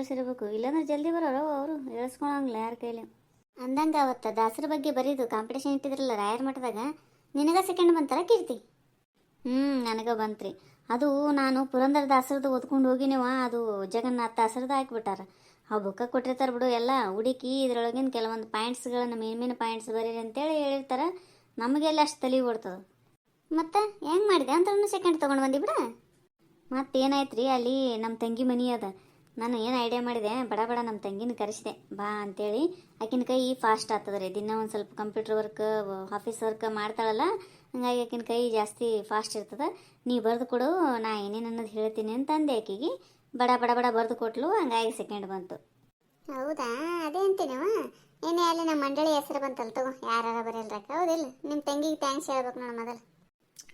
ಕೆಲಸ ಇರಬೇಕು ಇಲ್ಲಾಂದ್ರೆ ಜಲ್ದಿ ಬರೋರು ಅವರು ಹೇಳಿಸ್ಕೊಳಂಗಿಲ್ಲ ಯಾರ ಕೈಲಿ. ಅಂದಂಗೆ ಅವತ್ತು ದಾಸರ ಬಗ್ಗೆ ಬರೀದು ಕಾಂಪಿಟೇಷನ್ ಇಟ್ಟಿದ್ರಲ್ಲ ರಾಯರ ಮಠದಾಗ? ನಿನಗ ಸೆಕೆಂಡ್ ಬಂತಾರ ಕೀರ್ತಿ? ಹ್ಞೂ ನನಗೆ ಬಂತ್ರಿ. ಅದು ನಾನು ಪುರಂದರ ದಾಸರದ್ದು ಓದ್ಕೊಂಡು ಹೋಗಿನಿವ, ಅದು ಜಗನ್ನಾಥ ದಾಸರದ್ದು ಹಾಕಿಬಿಟ್ಟಾರ. ಆ ಬುಕ್ಕ ಕೊಟ್ಟಿರ್ತಾರೆ ಬಿಡು ಎಲ್ಲ, ಹುಡುಕಿ ಇದ್ರೊಳಗಿನ ಕೆಲವೊಂದು ಪಾಯಿಂಟ್ಸ್ಗಳನ್ನ ಮೇನ್ ಮೇನ್ ಪಾಯಿಂಟ್ಸ್ ಬರೀರಿ ಅಂತೇಳಿ ಹೇಳಿರ್ತಾರೆ. ನಮಗೆಲ್ಲ ಅಷ್ಟು ತಲೆ ಓಡ್ತದೆ. ಮತ್ತೆ ಹೆಂಗೆ ಮಾಡಿದೆ? ಅಂತ ಸೆಕೆಂಡ್ ತೊಗೊಂಡು ಬಂದಿ ಬಿಡ. ಮತ್ತೇನಾಯ್ತು ರೀ ಅಲ್ಲಿ ನಮ್ಮ ತಂಗಿ ಮನಿ ಅದ. ನಾನು ಏನು ಐಡಿಯಾ ಮಾಡಿದೆ, ಬಡ ಬಡ ನಮ್ಮ ತಂಗಿನ ಕರೆಸಿದೆ. ಬಾ ಅಂತೇಳಿ ಆಕಿನ ಕೈ ಫಾಸ್ಟ್ ಆಗ್ತದೆ ರೀ. ದಿನ ಒಂದು ಸ್ವಲ್ಪ ಕಂಪ್ಯೂಟರ್ ವರ್ಕ್ ಆಫೀಸ್ ವರ್ಕ್ ಮಾಡ್ತಾಳಲ್ಲ, ಹಂಗಾಗಿ ಆಕಿನ ಕೈ ಜಾಸ್ತಿ ಫಾಸ್ಟ್ ಇರ್ತದೆ. ನೀ ಬರೆದು ಕೊಡು, ನಾ ಏನೇನು ಅನ್ನೋದು ಹೇಳ್ತೀನಿ ಅಂತ ಅಂದೆ ಆಕಿಗೆ. ಬಡ ಬಡ ಬಡ ಬರೆದು ಕೊಟ್ಲು, ಹಂಗಾಗಿ ಸೆಕೆಂಡ್ ಬಂತು. ಹೌದಾ? ಅದೇ ಅಂತೀನಿ ಏನೇ ಅಲ್ಲಿ ನಮ್ಮ ಮಂಡಳಿ ಹೆಸರು ಬಂತಲ್ಲ ತಗೋ. ಯಾರು ಬರೆಯಲ್ರಕ್ಕ ಹೌದಿಲ್ಲ. ನಿಮ್ಮ ತಂಗಿಗೆ ಥ್ಯಾಂಕ್ಸ್ ಹೇಳ್ಬೇಕು ನಾನು ಮೊದಲು.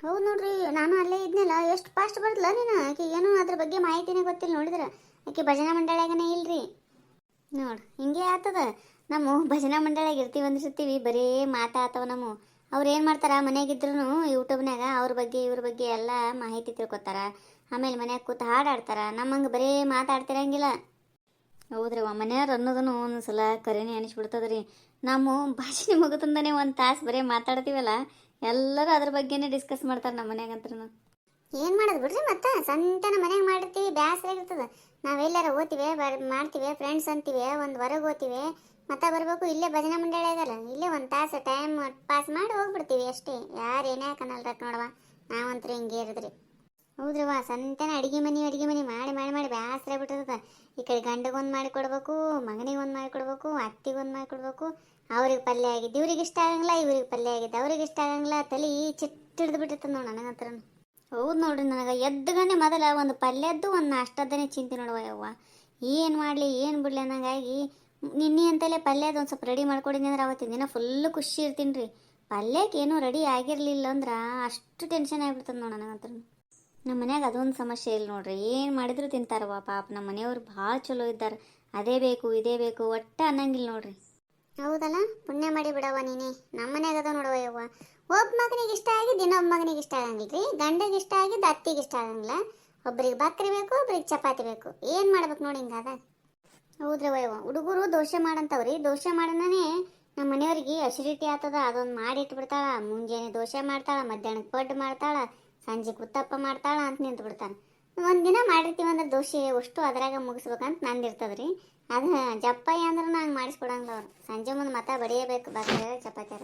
ಹೌದು ನೋಡ್ರಿ, ನಾನು ಅಲ್ಲೇ ಇದ್ನಲ್ಲ, ಎಷ್ಟು ಫಾಸ್ಟ್ ಬರ್ತಲ್ಲ ನೀನು? ಆಕೆ ಏನೋ ಅದ್ರ ಬಗ್ಗೆ ಮಾಹಿತಿನೇ ಗೊತ್ತಿಲ್ಲ ನೋಡಿದ್ರೆ. ಆಕೆ ಭಜನಾ ಮಂಡಳಿಯಾಗನೇ ಇಲ್ರಿ? ನೋಡಿ, ಹಿಂಗೆ ಆತದ. ನಮ್ಮ ಭಜನಾ ಮಂಡಳಿಯಾಗ ಇರ್ತೀವಿ ಅಂದಿರ್ತೀವಿ ಬರೀ ಮಾತಾತವ ನಮ್ಮ. ಅವ್ರು ಏನು ಮಾಡ್ತಾರ ಮನೆಯಾಗಿದ್ರು ಯೂಟ್ಯೂಬ್ನಾಗ ಅವ್ರ ಬಗ್ಗೆ, ಇವ್ರ ಬಗ್ಗೆ ಎಲ್ಲ ಮಾಹಿತಿ ತಿಳ್ಕೊತಾರ. ಆಮೇಲೆ ಮನ್ಯಾಗ ಕೂತು ಹಾಡಾಡ್ತಾರ. ನಮ್ಮಂಗೆ ಬರೀ ಮಾತಾಡ್ತಿರಂಗಿಲ್ಲ ಹೌದ್ರಿ ಮನೆಯವ್ರು ಅನ್ನೋದನ್ನು ಸಲ ಕರೆನೇ ಅನಿಸ್ಬಿಡ್ತದೆ ರೀ ನಮ್ಮ ಭಾಷೆ ಮುಗಿತಂದನೇ ಒಂದು ತಾಸು ಬರೀ ಮಾತಾಡ್ತೀವಲ್ಲ, ಎಲ್ಲರೂ ಅದ್ರ ಬಗ್ಗೆನೇ ಡಿಸ್ಕಸ್ ಮಾಡ್ತಾರೆ ನಮ್ಮ ಮನ್ಯಾಗಂತ್ರೂ ಏನು ಮಾಡೋದು ಬಿಡ್ರಿ ಮತ್ತೆ? ಸಂತನ ಮನೆಗೆ ಮಾಡಿರ್ತೀವಿ ಬ್ಯಾಸರ ಇರ್ತದ. ನಾವೆಲ್ಲರ ಓದ್ತೀವಿ, ಬರ್, ಮಾಡ್ತೀವಿ ಫ್ರೆಂಡ್ಸ್ ಅಂತೀವಿ, ಒಂದು ಹೊರಗೆ ಓದ್ತೀವಿ, ಮತ್ತೆ ಬರಬೇಕು, ಇಲ್ಲೇ ಭಜನಾ ಮಂಡಳಿ ಆಗಲ್ಲ ಇಲ್ಲೇ ಒಂದು ತಾಸು ಟೈಮ್ ಪಾಸ್ ಮಾಡಿ ಹೋಗ್ಬಿಡ್ತೀವಿ ಅಷ್ಟೇ. ಯಾರು ಏನೇ ಹಾಕನಲ್ರಕ್ ನೋಡವ ನಾವಂತೂ ಹಿಂಗೆ ಇರಿದ್ರಿ. ಹೌದ್ರವ್ವ, ಸಂತನ ಅಡುಗೆ ಮನೆ ಅಡುಗೆ ಮನೆ ಮಾಡಿ ಮಾಡಿ ಮಾಡಿ ಬೇಸರ ಬಿಟ್ಟಿರ್ತದ. ಈ ಕಡೆ ಗಂಡಗೊಂದು ಮಾಡಿ ಕೊಡ್ಬೇಕು, ಮಗನಿಗೆ ಒಂದು ಮಾಡಿ ಕೊಡ್ಬೇಕು, ಅತ್ತಿಗೆ ಒಂದು ಮಾಡಿ ಕೊಡ್ಬೇಕು. ಅವ್ರಿಗೆ ಪಲ್ಯ ಆಗಿದ್ದು, ಇವ್ರಿಗೆ ಇಷ್ಟ ಆಗಂಗಿಲ್ಲ, ಇವ್ರಿಗೆ ಪಲ್ಯ ಆಗಿದ್ದು, ಅವ್ರಿಗೆ ಇಷ್ಟ ಆಗಂಗಿಲ್ಲ, ತಲೆ ಚಿಟ್ಟಿಡ್ದು ಬಿಟ್ಟಿರ್ತದ ನೋಡಿ ನನಗಂತ್ರ ಹೌದು ನೋಡ್ರಿ, ನನಗೆ ಎದ್ದಗನೆ ಮೊದಲ ಒಂದು ಪಲ್ಯದ್ದು, ಒಂದು ನಾಷ್ಟದನೇ ಚಿಂತೆ ನೋಡುವ ಯವ್ವ ಏನು ಮಾಡಲಿ, ಏನು ಬಿಡಲಿ ಅನ್ನಂಗಾಗಿ, ನಿನ್ನೆ ಅಂತಲೇ ಪಲ್ಯದ ಒಂದು ಸ್ವಲ್ಪ ರೆಡಿ ಮಾಡ್ಕೊಡಿನಿ ಅಂದ್ರೆ ಅವತ್ತಿನ ದಿನ ಫುಲ್ ಖುಷಿ ಇರ್ತೀನಿ ರೀ. ಪಲ್ಯಕ್ಕೆ ಏನೂ ರೆಡಿ ಆಗಿರಲಿಲ್ಲ ಅಂದ್ರೆ ಅಷ್ಟು ಟೆನ್ಷನ್ ಆಗಿಬಿಡ್ತದೆ ನೋಡಿ ನನಗಂತ್ರ. ನಮ್ಮ ಮನ್ಯಾಗ ಅದೊಂದು ಸಮಸ್ಯೆ ಇಲ್ಲ ನೋಡ್ರಿ, ಏನು ಮಾಡಿದ್ರು ತಿಂತಾರವ್ವ ಪಾಪ. ನಮ್ಮ ಮನೆಯವ್ರು ಭಾಳ ಚಲೋ ಇದ್ದಾರೆ. ಅದೇ ಬೇಕು, ಇದೇ ಬೇಕು, ಒಟ್ಟು ಅನ್ನಂಗಿಲ್ಲ ನೋಡ್ರಿ. ಹೌದಲ್ಲ? ಪುಣ್ಯ ಮಾಡಿ ಬಿಡವ ನೀನೆ. ನಮ್ಮ ಮನ್ಯಾಗ ಅದ ನೋಡುವ ಯವ್ವ. ಒಬ್ಬ ಮಗನಿಗೆ ಇಷ್ಟ ಆಗಿದ್ದು ಇನ್ನೊಬ್ಬ ಮಗನಿಗೆ ಇಷ್ಟ ಆಗಂಗಿಲ್ರಿ? ಗಂಡಗೆ ಇಷ್ಟ ಆಗಿದ್ದು ಅತ್ತಿಗೆ ಇಷ್ಟ ಆಗಂಗಿಲ್ಲ? ಒಬ್ರಿಗೆ ಬಕ್ರಿ ಬೇಕು, ಒಬ್ರಿಗೆ ಚಪಾತಿ ಬೇಕು. ಏನು ಮಾಡ್ಬೇಕು ನೋಡಿ ಹಿಂಗಾದ ಹೌದ್ರಿ ವಯವ್ವ ಹುಡುಗರು ದೋಸೆ ಮಾಡಂತವ್ರಿ. ದೋಸೆ ಮಾಡನೇ ನಮ್ಮ ಮನೆಯವ್ರಿಗೆ ಅಸಿಡಿಟಿ ಆಗ್ತದ ಅದೊಂದು ಮಾಡಿ ಇಟ್ಬಿಡ್ತಾಳ ಮುಂಜಾನೆ ದೋಸೆ ಮಾಡ್ತಾಳ ಮಧ್ಯಾಹ್ನಕ್ಕೆ ಪಡ್ ಮಾಡ್ತಾಳ, ಸಂಜೆ ಕುತ್ತಪ್ಪ ಮಾಡ್ತಾಳ ಅಂತ ನಿಂತು ಬಿಡ್ತಾನೆ ಒಂದಿನ ಮಾಡಿರ್ತೀವಿ ಅಂದ್ರೆ ದೋಸೆ ಅಷ್ಟು ಅದ್ರಾಗ ಮುಗಿಸ್ಬೇಕಂತ ನಂದು ಇರ್ತದ್ರಿ ಅದು ಜಪ್ಪಾಯಿ ಅಂದ್ರೆ ನಂಗೆ ಮಾಡಿಸ್ಕೊಡಂಗಿಲ್ಲ ಅವ್ರು. ಸಂಜೆ ಮುಂದೆ ಮತ ಬಡಿಯಬೇಕು ಬಾಕಿ ಚಪಾತಿ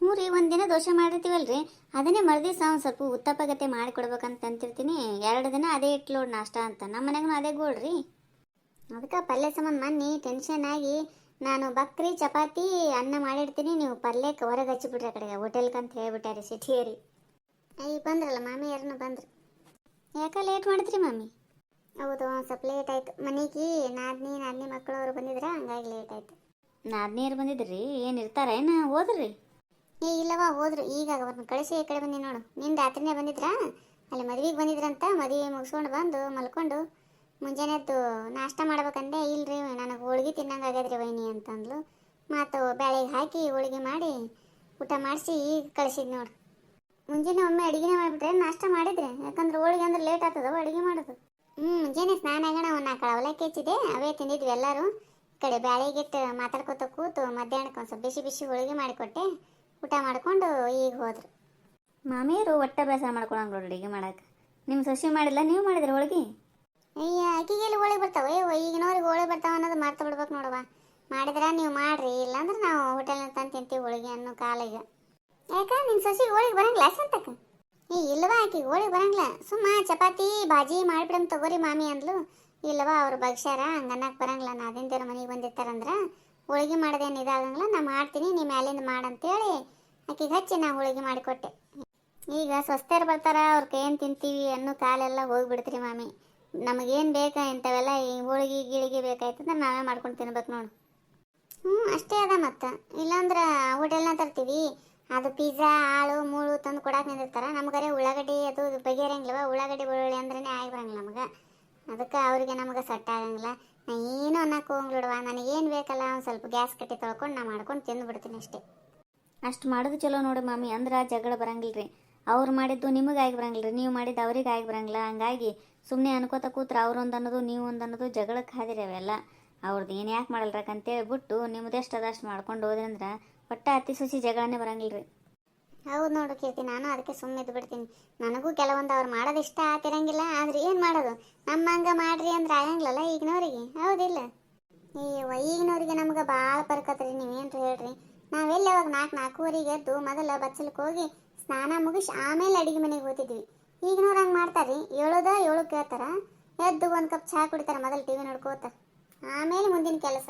ಹ್ಞೂ ರೀ ಒಂದಿನ ದೋಸೆ ಮಾಡಿರ್ತೀವಲ್ರಿ? ಅದನ್ನೇ ಮರುದಿವ್ಸ ಒಂದು ಸ್ವಲ್ಪ ಉತ್ತಪ್ಪ ಮಾಡಿಕೊಡ್ಬೇಕಂತ ಮಾಡಿ ಕೊಡ್ಬೇಕಂತ ಅಂತಿರ್ತೀನಿ ಎರಡು ದಿನ ಅದೇ ಇಟ್ಲು ನಾಷ್ಟ ಅಂತ. ನಮ್ಮ ಮನೆಗೂ ಅದೇ ಗೋಳ್ರಿ ಅದಕ್ಕೆ ಪಲ್ಯ ಸಂಬಂಧ ಮನ್ನಿ ಟೆನ್ಷನ್ ಆಗಿ ನಾನು ಬಕ್ರಿ, ಚಪಾತಿ, ಅನ್ನ ಮಾಡಿರ್ತೀನಿ. ನೀವು ಪಲ್ಯಕ್ಕೆ ಹೊರಗೆ ಹಚ್ಚಿಬಿಟ್ರಿ ಕಡೆಗೆ. ಹೋಟೆಲ್ಗೆ ಅಂತ ಹೇಳ್ಬಿಟ್ಟಾರೆ ಸಿಟಿಯರಿ. ಅಯ್ಯ ಬಂದ್ರಲ್ಲ ಮಾಮಿ ಯಾರನ್ನ ಬಂದ್ರು. ಯಾಕ ಲೇಟ್ ಮಾಡಿದ್ರಿ ಮಮ್ಮಿ ಹೌದು ಒಂದು ಸ್ವಲ್ಪ ಲೇಟ್ ಆಯ್ತು. ಮನೆಗೆ ನಾದ್ನಿ ನಾದ್ನಿ ಮಕ್ಕಳು ಅವರು ಬಂದಿದ್ರ ಹಂಗಾಗಿ ಲೇಟ್ ಆಯ್ತು. ನಾದ್ನಿಯರು ಬಂದಿದ್ರಿ? ಏನು ಇರ್ತಾರ? ಏನು ಹೋದ್ರಿ? ಏ ಇಲ್ಲವ ಹೋದ್ರು. ಈಗ ಅವ್ರನ್ನ ಕಳಿಸಿ ಈ ಕಡೆ ಬಂದಿ ನೋಡು. ನಿನ್ನ ರಾತ್ರಿನೇ ಬಂದಿದ್ರಾ? ಅಲ್ಲಿ ಮದ್ವೆಗೆ ಬಂದಿದ್ರಂತ? ಮದುವೆ ಮುಗಿಸ್ಕೊಂಡು ಬಂದು ಮಲ್ಕೊಂಡು ಮುಂಜಾನೆ ಎದ್ದು ನಾಷ್ಟ ಮಾಡ್ಬೇಕಂದೆ ಇಲ್ರಿ ನನಗೆ ಹೋಳಿಗೆ ತಿನ್ನಂಗೆ ಆಗ್ಯದ್ರಿ ವೈನಿ ಅಂತಂದ್ಲು. ಮತ್ತು ಬೇಳೆಗೆ ಹಾಕಿ ಹೋಳಿಗೆ ಮಾಡಿ ಊಟ ಮಾಡಿಸಿ ಈಗ ಕಳಿಸಿದ್ ನೋಡು. ಮುಂಜಾನೆ ಒಮ್ಮೆ ಅಡುಗೆನೇ ಮಾಡಿಬಿಟ್ರೆ ನಾಷ್ಟ ಮಾಡಿದ್ರೆ? ಯಾಕಂದ್ರೆ ಹೋಳಿಗೆ ಅಂದ್ರೆ ಲೇಟ್ ಆಗ್ತದವ ಅಡುಗೆ ಮಾಡೋದು. ಹ್ಞೂ ಮುಂಜಾನೆ ಸ್ನಾನ ಆಗೋಣ ಅವನ್ನ ನಾಲ್ಕು ಅವಲಕ್ಕಿ ಹೆಚ್ಚಿದೆ ಅವೇ ತಿಂದಿದ್ವಿ ಎಲ್ಲರೂ. ಈ ಕಡೆ ಬ್ಯಾಳೆಗಿಟ್ಟು ಮಾತಾಡ್ಕೊತ ಕೂತು ಮಧ್ಯಾಹ್ನಕ್ಕೆ ಒಂದು ಸ್ವಲ್ಪ ಬಿಸಿ ಬಿಸಿ ಹೋಳಿಗೆ ಮಾಡಿಕೊಟ್ಟೆ. ಊಟ ಮಾಡ್ಕೊಂಡು ಈಗ ಹೋದ್ರು. ಮಾಮಿಯರು ಒಟ್ಟ ಬೇಸರ ಮಾಡ್ಕೊಳಂಗ್ ನೋಡ್ರಿ ಮಾಡಕ್. ಮಾಡಕ್ಕೆ ನಿಮ್ಮ ಸೊಸಿ ಮಾಡಿಲ್ಲ ನೀವು ಮಾಡಿದ್ರಿ ಹೋಳಿಗೆ? ಅಯ್ಯ ಅಕ್ಕಿಗೆಲ್ಲಿ ಹೋಳಿ ಬರ್ತಾವ? ಈಗಿನವ್ರಿಗೆ ಹೋಳಿ ಬರ್ತಾವ ಅನ್ನೋದು ಮಾಡ್ತಾ ಬಿಡ್ಬೇಕು ನೋಡವ್ವ ಮಾಡಿದ್ರ ನೀವು ಮಾಡ್ರಿ ಇಲ್ಲಾಂದ್ರೆ ನಾವು ಹೋಟೆಲ್ನ ತಂದು ತಿಂತೀವಿ ಹೋಳಿಗೆ ಅನ್ನೋ ಕಾಲಿಗೆ ಯಾಕ ನಿನ್ನ ಸೊಸಿಗೆ ಹೋಳಿಗೆ ಬರಂಗಿಲ್ಲ ಸಂತಕ ಏ, ಇಲ್ಲವಾ ಆಕಿ ಗೋಳಿ ಬರಂಗಿಲ್ಲ. ಸುಮ್ಮ ಚಪಾತಿ, ಬಾಜಿ ಮಾಡಿಬಿಡಮ್ ತಗೋರಿ ಮಾಮಿ ಅಂದ್ಲು. ಇಲ್ಲವಾ, ಅವ್ರು ಬಗ್ಸ್ಯಾರ ಹಂಗನ್ನಕ್ಕೆ ಬರಂಗಿಲ್ಲ. ನಾ ಅದಿಂದೇವ್ರ ಮನೆಗೆ ಬಂದಿರ್ತಾರಂದ್ರೆ, ಹೋಳಿಗೆ ಮಾಡೋದೇನು ಇದಾಗಂಗಿಲ್ಲ, ನಾ ಮಾಡ್ತೀನಿ, ನೀ ಮ್ಯಾಲಿಂದ ಮಾಡಂತೇಳಿ ಆಕಿಗೆ ಹಚ್ಚಿ ನಾ ಹೋಳಿಗೆ ಮಾಡಿಕೊಟ್ಟೆ. ಈಗ ಸ್ವಸ್ಥರು ಬರ್ತಾರ ಅವ್ರ ಏನು ತಿಂತೀವಿ ಅನ್ನೋ ಕಾಲೆಲ್ಲ ಹೋಗ್ಬಿಡ್ತೀರಿ ಮಾಮಿ. ನಮಗೇನು ಬೇಕಾ ಇಂಥವೆಲ್ಲ ಈ ಹೋಳಿಗೆ, ಗಿಳಿಗೆ ಬೇಕಾಯ್ತಂದ್ರೆ ನಾವೇ ಮಾಡ್ಕೊಂಡು ತಿನ್ಬೇಕು ನೋಡು. ಹ್ಞೂ ಅಷ್ಟೇ ಅದ ಮತ್ತೆ. ಇಲ್ಲಾಂದ್ರೆ ಹೋಟೆಲ್ನ ತರ್ತೀವಿ. ಅದು ಪಿಜ್ಜಾ ಆಳು ಮೂಳು ತಂದು ಕೊಡಕ್ಕೆ ನಿಂದಿರ್ತಾರೆ. ನಮಗರೆ ಉಳ್ಳಾಗಡ್ಡಿ ಅದು ಬಗೆಹರಂಗಿಲ್ಲವ ಉಳ್ಳಾಗಡ್ಡಿ ಬೆಳ್ಳುಳ್ಳಿ ಅಂದ್ರೇ ಆಗಿ ಬರಂಗಿಲ್ಲ ನಮಗೆ. ಅದಕ್ಕೆ ಅವರಿಗೆ ನಮಗೆ ಸೆಟ್ ಆಗಂಗಿಲ್ಲ. ನಾ ಏನು ಅನ್ನಕ್ಕೆ ಹೋಗ್ಲಿಡುವ ನನಗೇನು ಬೇಕಲ್ಲ, ಒಂದು ಸ್ವಲ್ಪ ಗ್ಯಾಸ್ ಕಟ್ಟಿ ತೊಳ್ಕೊಂಡು ನಾ ಮಾಡ್ಕೊಂಡು ತಿಂದು ಬಿಡ್ತೀನಿ ಅಷ್ಟೇ. ಅಷ್ಟು ಮಾಡೋದು ಚಲೋ ನೋಡಿ ಮಾಮಿ, ಅಂದ್ರೆ ಜಗಳ ಬರಂಗಿಲ್ಲ ರೀ ಅವ್ರು ಮಾಡಿದ್ದು ನಿಮಗೆ ಆಗಿ ಬರಂಗಿಲ್ಲ ರೀ ನೀವು ಮಾಡಿದ್ದು ಅವ್ರಿಗೆ ಆಗಿ ಬರಂಗಿಲ್ಲ. ಹಂಗಾಗಿ ಸುಮ್ಮನೆ ಅನ್ಕೋತ ಕೂತ್ರೆ ಅವ್ರೊಂದು ಅನ್ನೋದು, ನೀವು ಒಂದು ಅನ್ನೋದು ಜಗಳಕ್ಕೆ ಹಾದಿರಿ ಅವೆಲ್ಲ. ಅವ್ರದ್ದು ಏನು ಯಾಕೆ ಮಾಡಲ್ರಕ್ಕಂತೇಳಿ ಬಿಟ್ಟು ನಿಮ್ಮದೆಷ್ಟು ಅದಷ್ಟು ಮಾಡ್ಕೊಂಡು ಹೋದ್ರಿ ಅಂದ್ರೆ ಒಟ್ಟ ಅತಿ ಸೊಸಿ ಜಗಳನೇ ಬರಂಗಿಲ್ಲ ಹೌದು ನೋಡು ಕೀರ್ತಿ, ನಾನು ಅದಕ್ಕೆ ಸುಮ್ಮನೆ ಇದ್ದು ಬಿಡ್ತೀನಿ ನನಗೂ ಕೆಲವೊಂದು ಅವ್ರು ಮಾಡೋದು ಇಷ್ಟ ಆತಿರಂಗಿಲ್ಲ, ಆದ್ರೆ ಏನು ಮಾಡೋದು? ನಮ್ಮ ಹಂಗ ಮಾಡ್ರಿ ಅಂದ್ರೆ ಆಗಂಗಿಲ್ಲಲ್ಲ ಈಗಿನವ್ರಿಗೆ? ಹೌದಿಲ್ಲ? ಅಯ್ಯವ್ವ, ಈಗಿನವ್ರಿಗೆ ನಮ್ಗೆ ಭಾಳ ಬರ್ಕತ್ರಿ, ನೀವೇನ್ರಿ ಹೇಳ್ರಿ. ನಾವೆಲ್ಲ ಅವಾಗ ನಾಲ್ಕು ನಾಲ್ಕೂವರೆಗೆ ಎದ್ದು ಮೊದಲ ಬಚ್ಚಲಕ್ಕೆ ಹೋಗಿ ಸ್ನಾನ ಮುಗಿಸಿ ಆಮೇಲೆ ಅಡಿಗೆ ಮನೆಗೆ ಹೋಗ್ತಿದ್ವಿ. ಈಗಿನವ್ರು ಹಂಗೆ ಮಾಡ್ತಾರ್ರಿ? ಏಳುದ ಏಳು ಕೇಳ್ತಾರ? ಎದ್ದು ಒಂದು ಕಪ್ ಚಹಾ ಕುಡಿತಾರ ಮೊದಲು ಟಿ ವಿ ನೋಡ್ಕೋತ. ಆಮೇಲೆ ಮುಂದಿನ ಕೆಲಸ.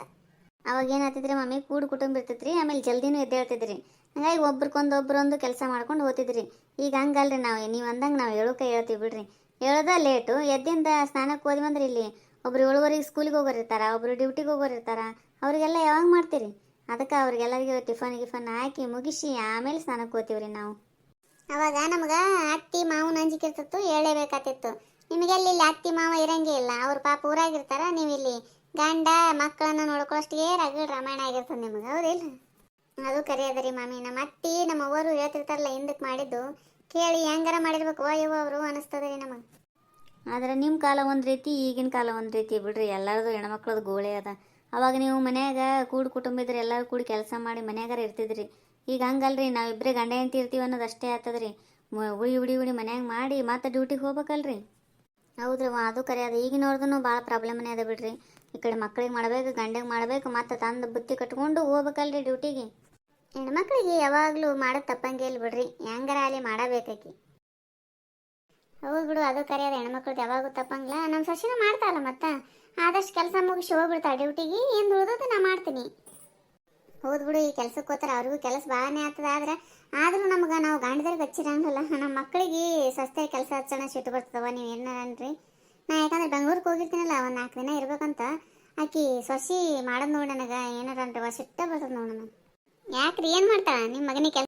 ಅವಾಗ ಏನಾಗ್ತಿದ್ರಿ ಮಮ್ಮಿ? ಕೂಡು ಕುಟುಂಬ ಇರ್ತೈತ್ರಿ, ಆಮೇಲೆ ಜಲ್ದಿನೂ ಎದ್ದೇಳ್ತಿದ್ರಿ. ಹಂಗಾಗಿ ಒಬ್ರಿಗೊಂದು ಒಬ್ರೊಂದು ಕೆಲಸ ಮಾಡ್ಕೊಂಡು ಹೋಗ್ತಿದ್ರಿ ಈಗ ಹಂಗಲ್ರಿ ನಾವು, ನೀವು ಅಂದಂಗೆ ನಾವು ಹೇಳೋಕೆ ಹೇಳ್ತೀವಿ ಬಿಡ್ರಿ. ಹೇಳೋದ ಲೇಟು, ಎದ್ದಿಂದ ಸ್ನಾನಕ್ಕೆ ಹೋದ್ವಿ ಅಂದ್ರೆ ಇಲ್ಲಿ ಒಬ್ರು ಏಳುವರೆಗೆ ಸ್ಕೂಲಿಗೆ ಹೋಗೋರಿರ್ತಾರ, ಒಬ್ರು ಡ್ಯೂಟಿಗೆ ಹೋಗೋರಿರ್ತಾರ, ಅವರಿಗೆಲ್ಲ ಯಾವಾಗ ಮಾಡ್ತೀರಿ? ಅದಕ್ಕೆ ಅವ್ರಿಗೆಲ್ಲರಿಗೂ ಟಿಫನ್ ಗಿಫನ್ ಹಾಕಿ ಮುಗಿಸಿ ಆಮೇಲೆ ಸ್ನಾನಕ್ಕೆ ಹೋಗ್ತೀವ್ರಿ ನಾವು. ಅವಾಗ ನಮ್ಗೆ ಅತ್ತಿ ಮಾವನ ಅಂಜಿಕೆ ಇರ್ತಿತ್ತು ಹೇಳೇಬೇಕಾತಿತ್ತು ನಿಮಗೆಲ್ಲಿ ಇಲ್ಲಿ ಅತ್ತಿ ಮಾವ ಇರಂಗೇ ಇಲ್ಲ, ಅವ್ರ ಪಾಪ ಊರಾಗಿರ್ತಾರ ನೀವು ಇಲ್ಲಿ ಗಂಡ ಮಕ್ಕಳನ್ನ ನೋಡ್ಕೊಳ್ಳೋಷ್ಟಿಗೆ ರಗಡ್ ರಾಮಾಯಣ ಆಗಿರ್ತದೆ ನಿಮಗೆ ಹೌದಿಲ್ಲ? ಅದು ಕರೆಯದರಿ ಮಾಮಿ ನಮ್ಮ ಅತ್ತಿ ನಮ್ಮ ಅವರು ಹೇಳ್ತಿರ್ತಾರಲ್ಲ ಹಿಂದಕ್ಕೆ ಮಾಡಿದ್ದು. ಕೇಳಿ ಹೆಂಗಾರ ಮಾಡಿರ್ಬೇಕು ಅಯ್ಯೋ ಅವರು ಅನಿಸ್ತದ್ರಿ ನಮಗೆ. ಆದ್ರೆ ನಿಮ್ಮ ಕಾಲ ಒಂದು ರೀತಿ ಈಗಿನ ಕಾಲ ಒಂದು ರೀತಿ ಬಿಡ್ರಿ ಎಲ್ಲರದು ಹೆಣ್ಮಕ್ಳದ್ದು ಗೋಳೆ ಅದ. ಅವಾಗ ನೀವು ಮನ್ಯಾಗ ಕೂಡು ಕುಟುಂಬಿದ್ರೆ ಎಲ್ಲರೂ ಕೂಡಿ ಕೆಲಸ ಮಾಡಿ ಮನ್ಯಾಗಾರ ಇರ್ತಿದ್ರಿ. ಈಗ ಹಂಗಲ್ರಿ ನಾವಿಬ್ಬರೇ ಗಂಡ ಹೆಂಡತಿ ಇರ್ತೀವಿ ಅನ್ನೋದು ಅಷ್ಟೇ ಆಗ್ತದ್ರಿ ಉಳಿ ಉಡಿ ಉಡಿ ಮನ್ಯಾಗ ಮಾಡಿ ಮತ್ತೆ ಡ್ಯೂಟಿಗೆ ಹೋಗ್ಬೇಕಲ್ರಿ. ಹೌದ್ರಿ ವಾ ಅದು ಕರೆ ಅದು ಈಗಿನವ್ರದ್ದು ಭಾಳ ಪ್ರಾಬ್ಲಮ್ನೇ ಅದ ಬಿಡ್ರಿ. ಈ ಕಡೆ ಮಕ್ಳಿಗೆ ಮಾಡಬೇಕು, ಗಂಡಗೆ ಮಾಡಬೇಕು, ಮತ್ತೆ ತಂದು ಬುತ್ತಿ ಕಟ್ಕೊಂಡು ಹೋಗ್ಬೇಕಲ್ರಿ ಡ್ಯೂಟಿಗೆ. ಹೆಣ್ಮಕ್ಳಿಗೆ ಯಾವಾಗಲೂ ಮಾಡೋದು ತಪ್ಪಂಗೆ ಇಲ್ಲ ಬಿಡ್ರಿ, ಹೆಂಗಾರ ಅಲ್ಲಿ ಮಾಡಬೇಕಾಕಿ. ಹೌದು ಬಿಡು, ಅದು ಕರೆಯೋದು ಹೆಣ್ಮಕ್ಳದ್ದು ಯಾವಾಗೂ ತಪ್ಪಂಗಿಲ್ಲ. ನಮ್ಮ ಸೊಸಿನ ಮಾಡ್ತಾರಲ್ಲ ಮತ್ತೆ, ಆದಷ್ಟು ಕೆಲಸ ಮುಗಿಸಿ ಹೋಗ್ಬಿಡ್ತಾಳೆ ಡ್ಯೂಟಿಗೆ, ಏನು ಉಳಿದದ್ದು ನಾ ಮಾಡ್ತೀನಿ. ಹೌದು ಬಿಡು, ಈ ಕೆಲ್ಸಕ್ಕೆ ಹೋಗ್ತಾರೆ ಅವ್ರಿಗೂ ಕೆಲಸ ಭಾಳನೇ ಆಗ್ತದ, ಆದ್ರೆ ಆದರೂ ನಮ್ಗೆ ನಾವು ಗಂಡದ್ರಿಗೆ ಹಚ್ಚಿರಂಗಲ್ಲ. ನಮ್ಮ ಮಕ್ಕಳಿಗೆ ಸಸ್ತೆ ಕೆಲಸ ಹಚ್ಚೋಣ ಸಿಟ್ಟು ಬರ್ತದವ, ನೀವು ಏನಾರನ್ರಿ ನಾ ಯಾಕಂದ್ರೆ ಬೆಂಗ್ಳೂರ್ಗೆ ಹೋಗಿರ್ತೀನಲ್ಲ ಒಂದು ನಾಲ್ಕು ದಿನ ಇರ್ಬೇಕಂತ, ಆಕಿ ಸೊಸಿ ಮಾಡೋದು ನೋಡಿ ನನಗೆ, ಏನಾರ ಅಂದ್ರೆ ಸಿಟ್ಟ ಬರ್ತದೆ ನೋಡಿ ಯಾಕ್ರಿ ಏನು ಮಾಡ್ತಾಳ? ನಿಮ್ಮ ಮಗನಿಗೆ